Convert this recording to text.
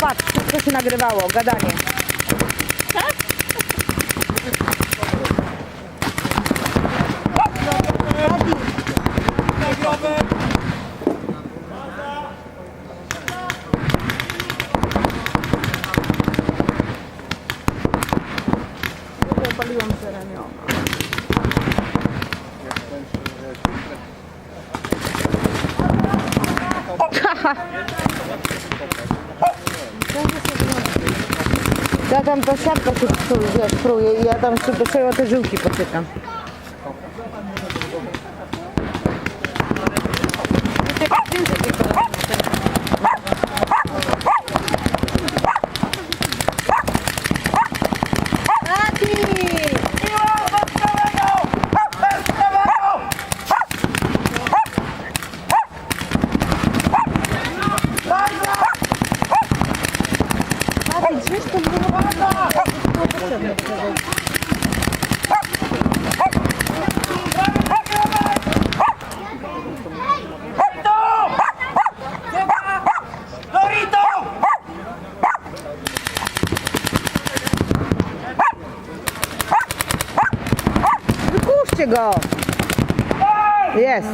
patrz, wszystko się nagrywało, gadanie. Zapaliłam się ramiona. Ja Я там посадка я, я там все, все это жилки потыкам. Żyłki potykam. Dorito! Wypuśćcie go! Jest.